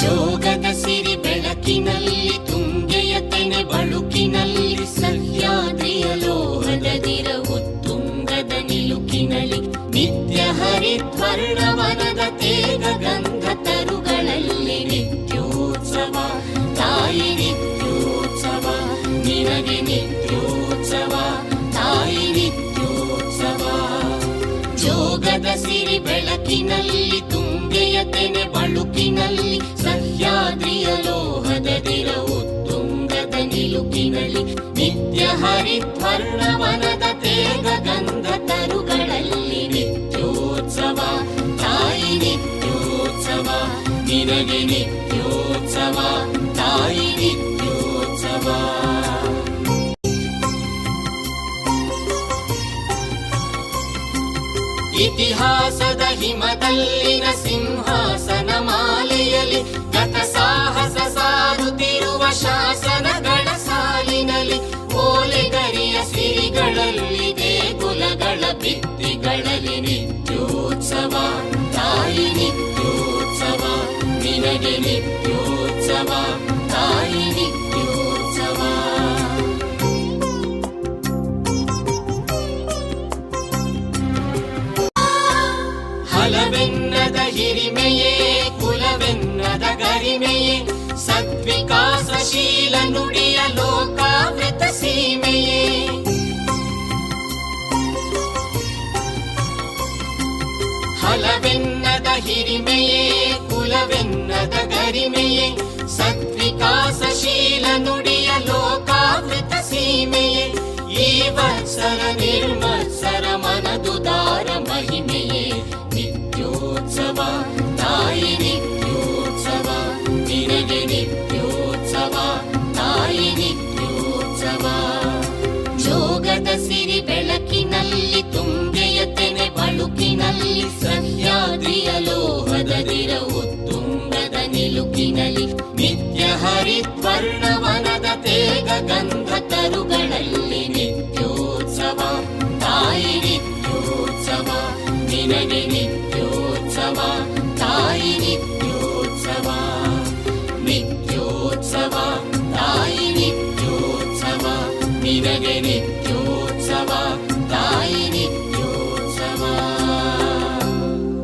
ಜೋಗದ ಸಿರಿ ಬೆಳಕಿನಲ್ಲಿ, ತುಂಗೆಯ ತೆನೆ ಬಳುಕಿನಲ್ಲಿ, ಸಹ್ಯಾದ್ರಿಯ ಲೋಹದ ದಿರವು ತುಂಗದ ನಿಲುಕಿನಲ್ಲಿ, ನಿತ್ಯ ತೇಗ ಗಂಧ ತರುಗಳಲ್ಲಿ ನಿತ್ಯೋತ್ಸವ, ತಾಯಿ ನಿತ್ಯೋತ್ಸವ, ನಿನಗೆ ನಿತ್ಯೋತ್ಸವ, ತಾಯಿ ನಿತ್ಯೋತ್ಸವ. ಜೋಗದ ಸಿರಿ ಬೆಳಕಿನಲ್ಲಿ, ತುಂಗೆಯ ತೆನೆ ನಿತ್ಯ ಹರಿದ್ವರ್ಣವನದ ತೇಗ ಗಂಧ ತರುಗಳಲ್ಲಿ ನಿತ್ಯೋತ್ಸವ ತಾಯಿ ನಿತ್ಯೋತ್ಸವ ನಿನಗೆ ನಿತ್ಯೋತ್ಸವ ತಾಯಿ ನಿತ್ಯೋತ್ಸವ ಇತಿಹಾಸದ ಹಿಮದಲ್ಲಿನ ಸಿಂಹಾಸನ ಮಾಲೆಯಲ್ಲಿ ಹಲವೆನ್ನದ ಹಿರಿಮೆಯೇ ಕುಲವೆನ್ನದ ಗರಿಮೆಯೇ ಸದ್ವಿಕಾಸಶೀಲ ನುಡಿಯ ಲೋಕಾವೃತ ಸೀಮೆಯೇ ಹಲವೆನ್ನದ ಹಿರಿಮೆಯೇ ಕುಲವೆನ್ನದ ಗರಿಮೆಯೇ ಸದ್ವಿಕಾಸಶೀಲ ನುಡಿಯ ಲೋಕಾವೃತ ಸೀಮೆಯೇ ಈ ವತ್ಸರ ನಿರ್ಮತ್ಸರ ತೇಗ ಗಂಧ ತರುಗಳಲ್ಲಿ ನಿತ್ಯೋತ್ಸವ ತಾಯಿ ನಿತ್ಯೋತ್ಸವ ನಿನಗೆ ನಿತ್ಯೋತ್ಸವ ತಾಯಿ ನಿತ್ಯೋತ್ಸವ ನಿತ್ಯೋತ್ಸವ ತಾಯಿ ನಿತ್ಯೋತ್ಸವ ನಿನಗೆ ನಿತ್ಯೋತ್ಸವ